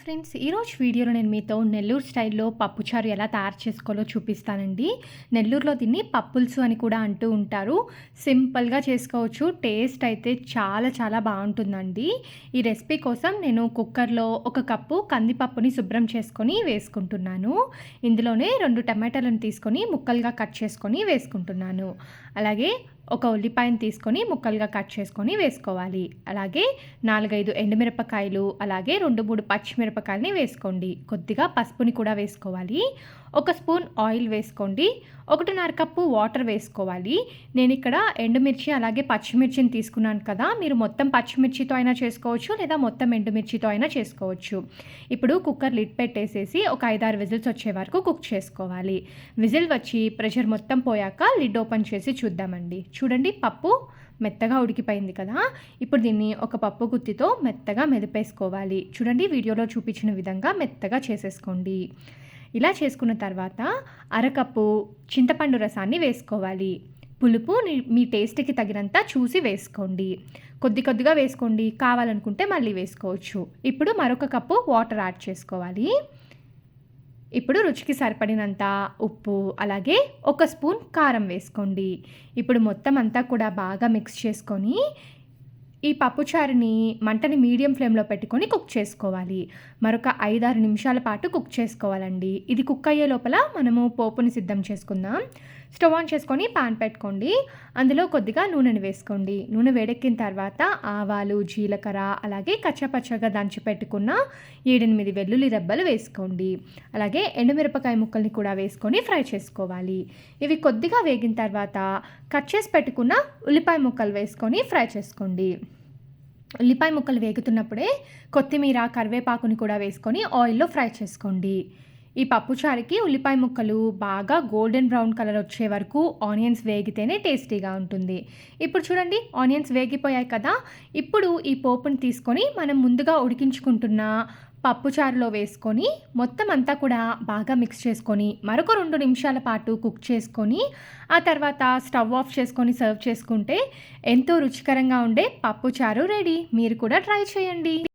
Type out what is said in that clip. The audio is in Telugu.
ఫ్రెండ్స్ ఈరోజు వీడియోలో నేను మీతో నెల్లూరు స్టైల్లో పప్పుచారు ఎలా తయారు చేసుకోవాలో చూపిస్తానండి. నెల్లూరులో దీన్ని పప్పుల్సు అని కూడా అంటూ ఉంటారు. సింపుల్గా చేసుకోవచ్చు టేస్ట్ అయితే చాలా చాలా బాగుంటుందండి. ఈ రెసిపీ కోసం నేను కుక్కర్లో ఒక కప్పు కందిపప్పుని శుభ్రం చేసుకొని వేసుకుంటున్నాను. ఇందులోనే రెండు టమాటాలను తీసుకొని ముక్కలుగా కట్ చేసుకొని వేసుకుంటున్నాను. అలాగే ఒక ఉల్లిపాయను తీసుకొని ముక్కలుగా కట్ చేసుకొని వేసుకోవాలి. అలాగే నాలుగైదు ఎండుమిరపకాయలు అలాగే రెండు మూడు పచ్చిమిరపకాయలని వేసుకోండి. కొద్దిగా పసుపుని కూడా వేసుకోవాలి. ఒక స్పూన్ ఆయిల్ వేసుకోండి. ఒకటిన్నర కప్పు వాటర్ వేసుకోవాలి. నేను ఇక్కడ ఎండుమిర్చి అలాగే పచ్చిమిర్చిని తీసుకున్నాను కదా. మీరు మొత్తం పచ్చిమిర్చితో అయినా చేసుకోవచ్చు లేదా మొత్తం ఎండుమిర్చితో అయినా చేసుకోవచ్చు. ఇప్పుడు కుక్కర్ లిడ్ పెట్టేసేసి ఒక ఐదారు విజిల్స్ వచ్చే వరకు కుక్ చేసుకోవాలి. విజిల్ వచ్చి ప్రెషర్ మొత్తం పోయాక లిడ్ ఓపెన్ చేసి చూద్దామండి. చూడండి పప్పు మెత్తగా ఉడికిపోయింది కదా. ఇప్పుడు దీన్ని ఒక పప్పు గుత్తితో మెత్తగా మెదిపేసుకోవాలి. చూడండి వీడియోలో చూపించిన విధంగా మెత్తగా చేసేసుకోండి. ఇలా చేసుకున్న తర్వాత అరకప్పు చింతపండు రసాన్ని వేసుకోవాలి. పులుపు మీ టేస్ట్కి తగినంత చూసి వేసుకోండి. కొద్ది కొద్దిగా వేసుకోండి. కావాలనుకుంటే మళ్ళీ వేసుకోవచ్చు. ఇప్పుడు మరొక కప్పు వాటర్ యాడ్ చేసుకోవాలి. ఇప్పుడు రుచికి సరిపడినంత ఉప్పు అలాగే ఒక స్పూన్ కారం వేసుకోండి. ఇప్పుడు మొత్తం అంతా కూడా బాగా మిక్స్ చేసుకొని ఈ పప్పుచారుని మంటని మీడియం ఫ్లేమ్లో పెట్టుకొని కుక్ చేసుకోవాలి. మరొక ఐదారు నిమిషాల పాటు కుక్ చేసుకోవాలండి. ఇది కుక్ అయ్యే లోపల మనము పోపుని సిద్ధం చేసుకుందాం. స్టవ్ ఆన్ చేసుకొని పాన్ పెట్టుకోండి. అందులో కొద్దిగా నూనెని వేసుకోండి. నూనె వేడెక్కిన తర్వాత ఆవాలు జీలకర్ర అలాగే కచ్చపచ్చగా దంచి పెట్టుకున్న ఏడెనిమిది వెల్లుల్లి రెబ్బలు వేసుకోండి. అలాగే ఎండుమిరపకాయ ముక్కల్ని కూడా వేసుకొని ఫ్రై చేసుకోవాలి. ఇవి కొద్దిగా వేగిన తర్వాత కట్ చేసి పెట్టుకున్న ఉల్లిపాయ ముక్కలు వేసుకొని ఫ్రై చేసుకోండి. ఉల్లిపాయ ముక్కలు వేగుతున్నప్పుడే కొత్తిమీర కరివేపాకుని కూడా వేసుకొని ఆయిల్లో ఫ్రై చేసుకోండి. ఈ పప్పుచారుకి ఉల్లిపాయ ముక్కలు బాగా గోల్డెన్ బ్రౌన్ కలర్ వచ్చే వరకు ఆనియన్స్ వేగితేనే టేస్టీగా ఉంటుంది. ఇప్పుడు చూడండి ఆనియన్స్ వేగిపోయాయి కదా. ఇప్పుడు ఈ పోపుని తీసుకొని మనం ముందుగా ఉడికించుకుంటున్న పప్పుచారులో వేసుకొని మొత్తం అంతా కూడా బాగా మిక్స్ చేసుకొని మరొక రెండు నిమిషాల పాటు కుక్ చేసుకొని ఆ తర్వాత స్టవ్ ఆఫ్ చేసుకొని సర్వ్ చేసుకుంటే ఎంతో రుచికరంగా ఉండే పప్పుచారు రెడీ మీరు కూడా ట్రై చేయండి.